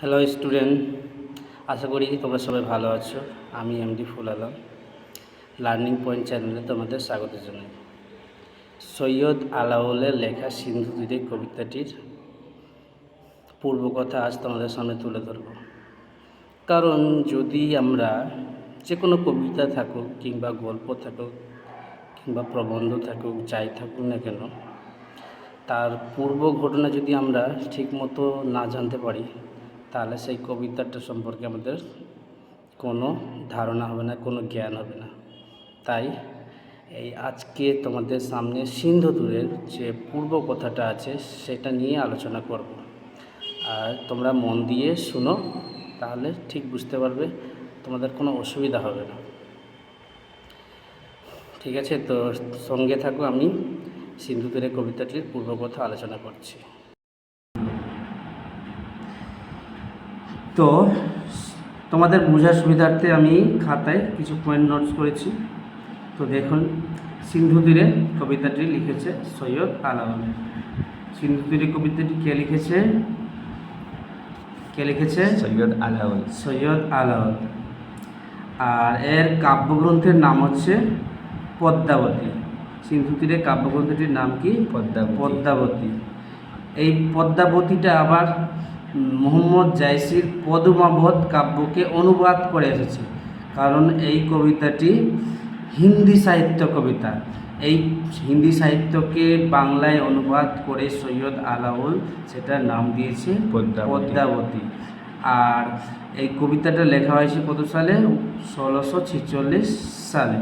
Hello student আশা করি তোমরা সবাই ভালো আছো। আমি M D Ful Alam. Learning point চ্যানেলে তোমাদের স্বাগত জানাই। সৈয়দ আলাউলের লেখা সিন্ধু তীরে কবিতাটির পূর্বকথা আজ তোমাদের সামনে তুলে ধরব। কারণ যদি আমরা যে কোনো কবিতা থাকুক কিংবা গল্প থাকুক কিংবা প্রবন্ধ থাকুক, যাই থাকুক না কেন, তার পূর্ব ঘটনা যদি আমরা ঠিকমতো না জানতে পারি তাহলে সেই কবিতাটা সম্পর্কে আমাদের কোনো ধারণা হবে না, কোনো জ্ঞান হবে না। তাই এই আজকে তোমাদের সামনে সিন্ধুদূরের যে পূর্ব কথাটা আছে সেটা নিয়ে আলোচনা করব। আর তোমরা মন দিয়ে শুনো, তাহলে ঠিক বুঝতে পারবে তোমাদের কোনো অসুবিধা হবে না। ঠিক আছে, তো সঙ্গে থাকো, আমি সিন্ধুদূরের কবিতাটির পূর্ব কথা আলোচনা করছি। তো তোমাদের বোঝার সুবিধার্থে আমি খাতায় কিছু পয়েন্ট নোটস করেছি। তো দেখুন সিন্ধু তীরে কবিতাটি লিখেছে সৈয়দ আলাউল সিন্ধু তীরে কবিতাটি কে লিখেছে? কে লিখেছে? সৈয়দ আলাউল সৈয়দ আলাউল আর এর কাব্যগ্রন্থের নাম হচ্ছে পদ্মাবতী। সিন্ধু তীরে কাব্যগ্রন্থটির নাম কি? পদ্মা পদ্মাবতী। এই পদ্মাবতীটা আবার মোহাম্মদ জাইসির পদমাবধ কাব্যকে অনুবাদ করে এসেছে। কারণ এই কবিতাটি হিন্দি সাহিত্য কবিতা। এই হিন্দি সাহিত্যকে বাংলায় অনুবাদ করে সৈয়দ আলাউল সেটার নাম দিয়েছে পদ্মাবতী। পদ্মাবতী। আর এই কবিতাটা লেখা হয়েছে কত সালে? ষোলোশো ছেচল্লিশ সালে।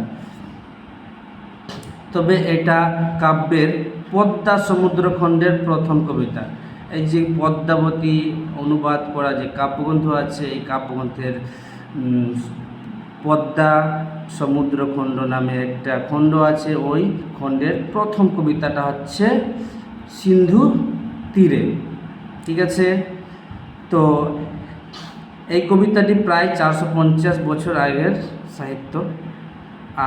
তবে এটা কাব্যের পদ্মা সমুদ্রখণ্ডের প্রথম কবিতা। এই যে পদ্মাবতী অনুবাদ করা যে কাব্যগ্রন্থ আছে, এই কাব্যগ্রন্থের পদ্মা সমুদ্র খণ্ড নামে একটা খণ্ড আছে। ওই খণ্ডের প্রথম কবিতাটা হচ্ছে সিন্ধু তীরে। ঠিক আছে? তো এই কবিতাটি প্রায় চারশো পঞ্চাশ বছর আগের সাহিত্য।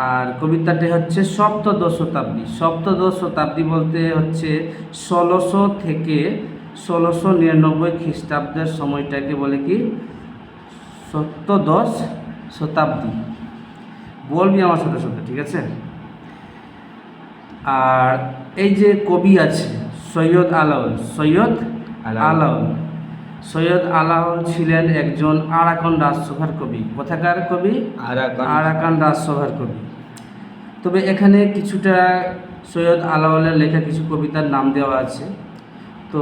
আর কবিতাটি হচ্ছে সপ্তদশ শতাব্দী। সপ্তদশ শতাব্দী বলতে হচ্ছে ষোলোশো থেকে ষোলোশো নিরানব্বই খ্রিস্টাব্দের সময়টাকে বলে কি? সপ্তদশ শতাব্দী। বলবি আমার সাথে সাথে ঠিক আছে? আর এই যে কবি আছে সৈয়দ আলাউল সৈয়দ আলাউল। আলাউল। সৈয়দ আলাউল ছিলেন একজন আরাকান রাজসভার কবি। কোথাকার কবি? আরাকান। আরাকান রাজসভার কবি। তবে এখানে কিছুটা সৈয়দ আলাউলের লেখা কিছু কবিতার নাম দেওয়া আছে। তো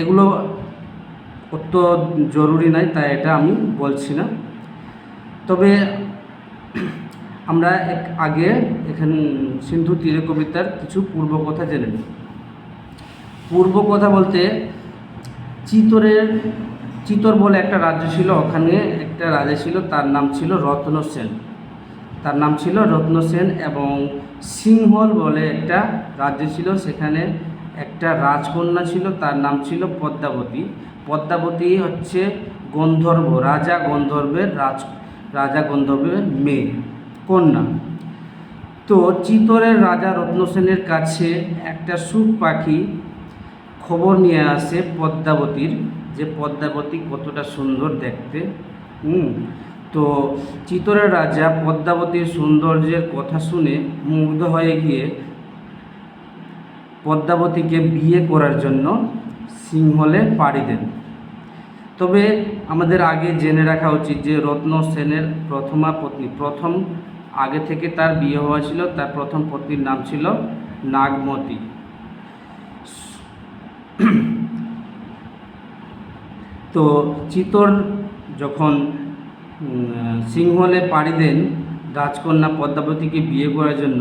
এগুলো অত জরুরি নাই, তাই এটা আমি বলছি না। তবে আমরা এক আগে এখানে সিন্ধু তীরে কবিতার কিছু পূর্ব কথা জেনে নিই। পূর্ব কথা বলতে চিতরের, চিতর বলে একটা রাজ্য ছিল, ওখানে একটা রাজা ছিল, তার নাম ছিল রত্ন সেন। তার নাম ছিল রত্ন সেন এবং সিংহল বলে একটা রাজ্য ছিল, সেখানে একটা রাজকন্যা ছিল, তার নাম ছিল পদ্মাবতী। পদ্মাবতী হচ্ছে গন্ধর্ব, রাজা গন্ধর্বের রাজ, রাজা গন্ধর্বের মেয়ে, কন্যা। তো চিতরের রাজা রত্নসেনের কাছে একটা সুখ পাখি খবর নিয়ে আসে পদ্মাবতীর, যে পদ্মাবতী কতটা সুন্দর দেখতে। হুম, তো চিতরের রাজা পদ্মাবতীর সৌন্দর্যের কথা শুনে মুগ্ধ হয়ে গিয়ে পদ্মাবতীকে বিয়ে করার জন্য সিংহলে পাড়ি দেন। তবে আমাদের আগে জেনে রাখা উচিত যে রত্ন সেনের প্রথমা পত্নী, প্রথম আগে থেকে তার বিয়ে হওয়া ছিল, তার প্রথম পত্নীর নাম ছিল নাগমতী। তো চিতর যখন সিংহলে পাড়ি দেন, রাজকন্যা পদ্মাবতীকে বিয়ে করার জন্য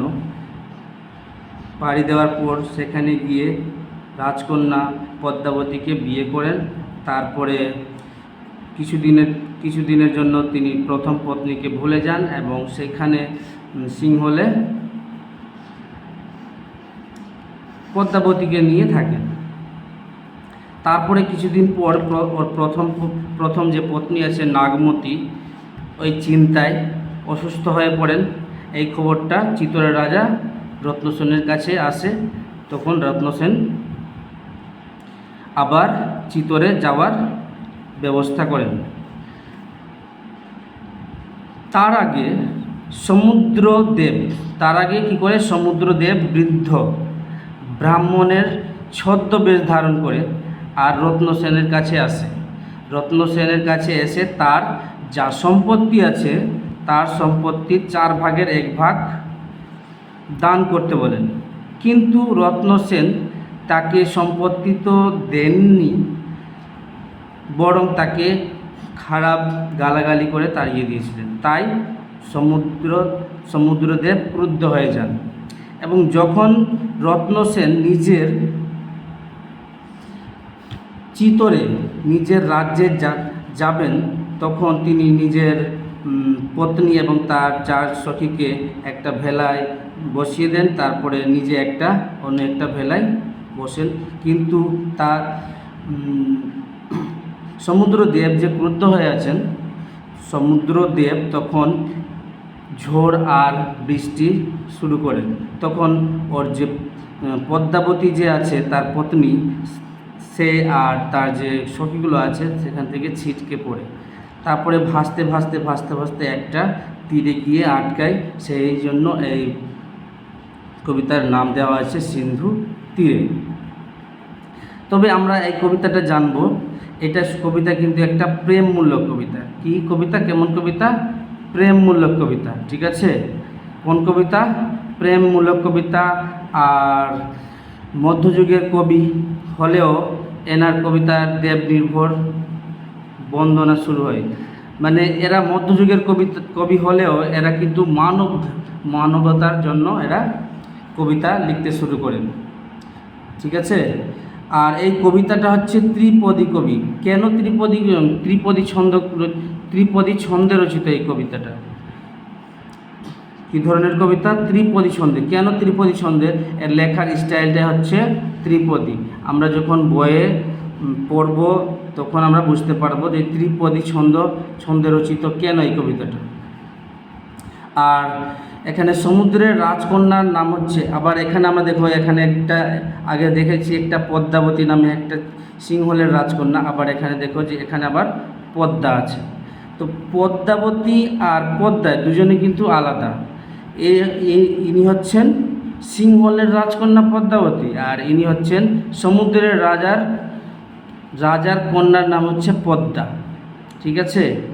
পাড়ি দেওয়ার পর সেখানে গিয়ে রাজকন্যা পদ্মাবতীকে বিয়ে করেন। তারপরে কিছুদিনের কিছুদিনের জন্য তিনি প্রথম পত্নীকে ভুলে যান এবং সেখানে সিংহলে পদ্মাবতীকে নিয়ে থাকেন। তারপরে কিছুদিন পর, ওর প্রথম প্রথম যে পত্নী আছে নাগমতী, ওই চিন্তায় অসুস্থ হয়ে পড়েন। এই খবরটা চিতরের রাজা রত্নসেনের কাছে আসে, তখন রত্নসেন আবার চিতরে যাওয়ার ব্যবস্থা করেন। তার আগে সমুদ্রদেব, তার আগে কি করে? সমুদ্রদেব বৃদ্ধ, ব্রাহ্মণের ছদ্মবেশ ধারণ করে আর রত্নসেনের কাছে আসে। রত্নসেনের কাছে এসে তার যা সম্পত্তি আছে, তার সম্পত্তির চার ভাগের এক ভাগ দান করতে বলেন। কিন্তু রত্নসেন তাকে সম্পত্তি তো দেননি, বরং তাকে খারাপ গালাগালি করে তাড়িয়ে দিয়েছিলেন। তাই সমুদ্র, সমুদ্রদেব ক্রুদ্ধ হয়ে যান এবং যখন রত্নসেন নিজের চিতরে নিজের রাজ্যে যাবেন, তখন তিনি নিজের পত্নী এবং তার চার সখীকে একটা ভেলায় বসিয়ে দেন, তারপরে নিজে একটা, অন্য একটা ভেলায় বসেন। কিন্তু তার সমুদ্রদেব যে ক্রুদ্ধ হয়ে আছেন সমুদ্রদেব তখন ঝড় আর বৃষ্টি শুরু করেন। তখন ওর যে পদ্মাবতী যে আছে, তার পত্নী সে আর তার যে সখীগুলো আছে, সেখান থেকে ছিটকে পড়ে। তারপরে ভাসতে ভাসতে ভাসতে ভাসতে একটা তীরে গিয়ে আটকায়। সেই জন্য এই কবিতার নাম দেওয়া আছে সিন্ধু তীরে। তবে আমরা এই কবিতাটা জানব। এটা কবিতা কিন্তু একটা প্রেমমূলক কবিতা। কি কবিতা? কেমন কবিতা? প্রেমমূলক কবিতা, ঠিক আছে? কোন কবিতা? প্রেমমূলক কবিতা। আর মধ্যযুগের কবি হলেও এনার কবিতার দেব নির্ভর বন্দনা শুরু হয়। মানে এরা মধ্যযুগের কবিতা, কবি হলেও এরা কিন্তু মানব, মানবতার জন্য এরা কবিতা লিখতে শুরু করেন। ঠিক আছে? আর এই কবিতাটা হচ্ছে ত্রিপদী কবি। কেন ত্রিপদী ত্রিপদী ছন্দ ত্রিপদী ছন্দে রচিত এই কবিতাটা? কি ধরনের কবিতা? ত্রিপদী ছন্দে। কেন ত্রিপদী ছন্দে? এর লেখার স্টাইলটা হচ্ছে ত্রিপদী। আমরা যখন বইয়ে পড়ব, তখন আমরা বুঝতে পারব যে ত্রিপদী ছন্দ, ছন্দে রচিত কেন এই কবিতাটা? আর এখানে সমুদ্রের রাজকন্যার নাম হচ্ছে, আবার এখানে আমরা দেখো এখানে একটা, আগে দেখেছি একটা পদ্মাবতী নামে একটা সিংহলের রাজকন্যা, আবার এখানে দেখো যে এখানে আবার পদ্মা আছে। তো পদ্মাবতী আর পদ্মা দুজনে কিন্তু আলাদা। এ- ইনি হচ্ছেন সিংহলের রাজকন্যা পদ্মাবতী, আর ইনি হচ্ছেন সমুদ্রের রাজার রাজার কন্যার নাম হচ্ছে পদ্মা। ঠিক আছে?